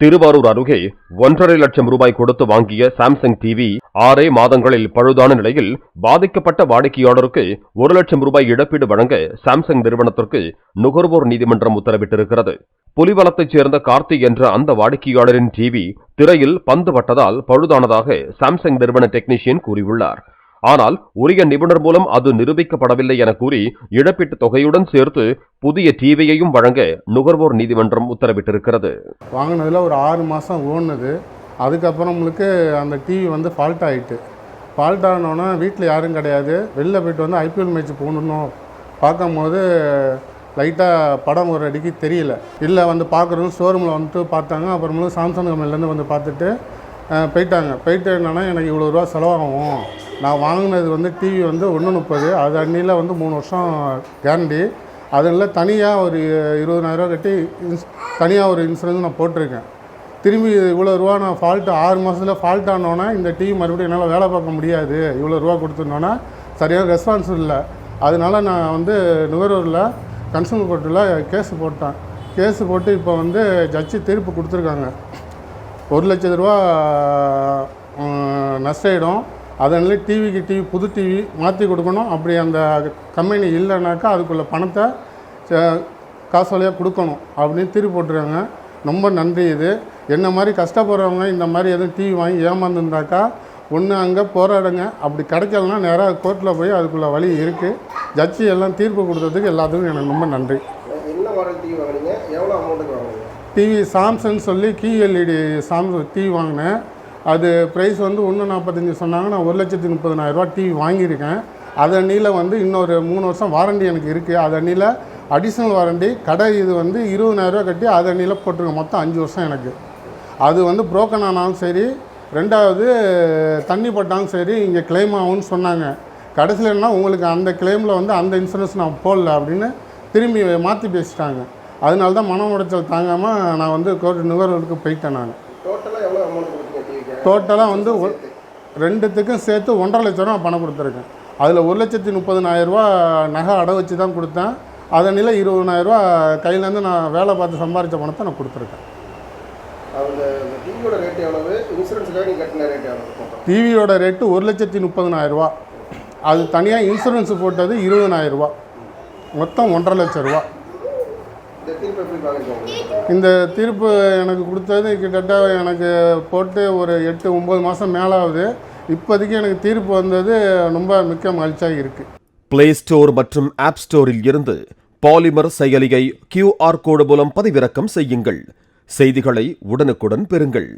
திருவாரூர் அருகே ஒன்றரை லட்சம் ரூபாய் கொடுத்து வாங்கிய சாம்சங் டிவி ஆறே மாதங்களில் பழுதான நிலையில் பாதிக்கப்பட்ட வாடிக்கையாளருக்கு ஒரு லட்சம் ரூபாய் இழப்பீடு வழங்க சாம்சங் நிறுவனத்திற்கு நுகர்வோர் நீதிமன்றம் உத்தரவிட்டிருக்கிறது. புலிவலத்தைச் சேர்ந்த கார்த்தி என்ற அந்த வாடிக்கையாளரின் டிவி திரையில் பந்து பட்டதால் பழுதானதாக சாம்சங் நிறுவன டெக்னீஷியன் கூறியுள்ளார். ஆனால் உரிய நிபுணர் மூலம் அது நிரூபிக்கப்படவில்லை என கூறி இழப்பீட்டுத் தொகையுடன் சேர்த்து புதிய டிவியையும் வழங்க நுகர்வோர் நீதிமன்றம் உத்தரவிட்டிருக்கிறது. வாங்கினதில் ஒரு ஆறு மாதம் ஓடுனது. அதுக்கப்புறம்களுக்கு அந்த டிவி வந்து ஃபால்ட் ஆகிட்டு ஃபால்ட் ஆனோன்னா வீட்டில் யாரும் கிடையாது. வெளில போயிட்டு வந்து ஐபிஎல் மேட்ச் போகணும் பார்க்கும்போது லைட்டாக படம் ஒரு அடிக்கு தெரியல. இல்லை வந்து பார்க்குறவங்க ஷோரூமில் வந்துட்டு பார்த்தாங்க. அப்புறமேலும் சாம்சங் கம்பெனிலேருந்து வந்து பார்த்துட்டு போயிட்டாங்க. போயிட்டு என்னென்னா எனக்கு இவ்வளோ ரூபா செலவாகும். நான் வாங்கினது வந்து டிவி வந்து ஒன்று முப்பது. அது அன்னியில் வந்து மூணு வருஷம் கேரண்டி அதில் தனியாக ஒரு இருபதாயிரரூவா கட்டி இன்ஸ் தனியாக ஒரு இன்சூரன்ஸ் நான் போட்டிருக்கேன். திரும்பி இவ்வளோ ரூபா நான் ஃபால்ட்டு ஆறு மாதத்தில் ஃபால்ட் ஆனோன்னா இந்த டிவி மறுபடியும் என்னால் வேலை பார்க்க முடியாது. இவ்வளோ ரூபா கொடுத்துருந்தோன்னா சரியான ரெஸ்பான்ஸ் இல்லை. அதனால் நான் வந்து நுகர்வோரில் கன்சூமர் கோர்ட்டில் கேஸ் போட்டேன். கேஸ் போட்டு இப்போ வந்து ஜட்ஜி தீர்ப்பு கொடுத்துருக்காங்க. ஒரு லட்ச ரூபா நஷ்டம் அதனால டிவிக்கு டிவி புது டிவி மாற்றி கொடுக்கணும். அப்படி அந்த கம்பெனி இல்லைனாக்கா அதுக்குள்ள பணத்தை ச- கொடுக்கணும் அப்படின்னு திருப்பி போட்டுருக்காங்க. ரொம்ப நன்றி இது. என்ன மாதிரி கஷ்டப்படுறவங்க இந்த மாதிரி எதுவும் டிவி வாங்கி ஏமாந்துருந்தாக்கா ஒன்று அங்கே போராடுங்க. அப்படி கிடைக்கலனா நேராக கோர்ட்டில் போய் அதுக்குள்ள வழி இருக்குது ஜட்ஜி எல்லாம் தீர்ப்பு கொடுத்ததுக்கு எல்லாத்துக்கும் எனக்கு ரொம்ப நன்றி. என்ன வாரண்டி டிவி எவ்வளோ அமௌண்ட்டுக்கு வாங்குனீங்க? டிவி சாம்சங் சொல்லி கீ எல்இடி சாம்சங் டிவி வாங்கினேன். அது ப்ரைஸ் வந்து ஒன்று நாற்பத்தஞ்சு சொன்னாங்க நான் ஒரு லட்சத்தி முப்பதனாயிரரூவா டிவி வாங்கியிருக்கேன். அது அண்ணியில் வந்து இன்னொரு மூணு வருஷம் வாரண்டி எனக்கு இருக்குது அது அன்னியில் அடிஷ்னல் வாரண்டி கடை இது வந்து இருபதாயிரரூவா கட்டி அது அண்ணியில் போட்டிருக்கேன் மொத்தம் அஞ்சு வருஷம் எனக்கு. அது வந்து புரோக்கன் ஆனாலும் சரி ரெண்டாவது தண்ணி பட்டாலும் சரி இங்கே கிளைம் ஆகும்னு சொன்னாங்க. கடைசியில் என்ன உங்களுக்கு அந்த கிளைமில் வந்து அந்த இன்சூரன்ஸ் நான் போடல அப்படின்னு திரும்பி மாற்றி பேசிட்டாங்க. அதனால தான் மன உடைச்சல் தாங்காமல் நான் வந்து கோர்ட் நுகர்வோருக்கு போயிட்டேன் நான். டோட்டலாக வந்து ரெண்டுத்துக்கும் சேர்த்து ஒன்றரை லட்ச ரூபா பணம் கொடுத்துருக்கேன். அதில் ஒரு லட்சத்தி முப்பதுனாயிரரூவா நகை அடை வச்சு தான் கொடுத்தேன். அதனில இருபதனாயிரரூவா கையிலேருந்து நான் வேலை பார்த்து சம்பாரித்த பணத்தை நான் கொடுத்துருக்கேன். டிவியோட ரேட்டு ஒரு லட்சத்தி முப்பதுனாயிரரூவா அது தனியாக இன்சூரன்ஸ் போட்டது இருபதனாயிரரூவா மொத்தம் ஒன்றரை லட்ச ரூபா. தீர்ப்பு எப்படி பார்க்குறீங்க இந்த தீர்ப்பு எனக்கு கொடுத்தது கிட்டத்தட்ட எனக்கு போட்டு ஒரு எட்டு ஒம்பது மாதம் மேலாகுது இப்போதைக்கு எனக்கு தீர்ப்பு வந்தது ரொம்ப மிக்க மகிழ்ச்சியாக இருக்குது பிளே ஸ்டோர் மற்றும் ஆப் ஸ்டோரில் இருந்து பாலிமர் செயலியை கியூஆர் கோடு மூலம் பதிவிறக்கம் செய்யுங்கள். செய்திகளை உடனுக்குடன் பெறுங்கள்.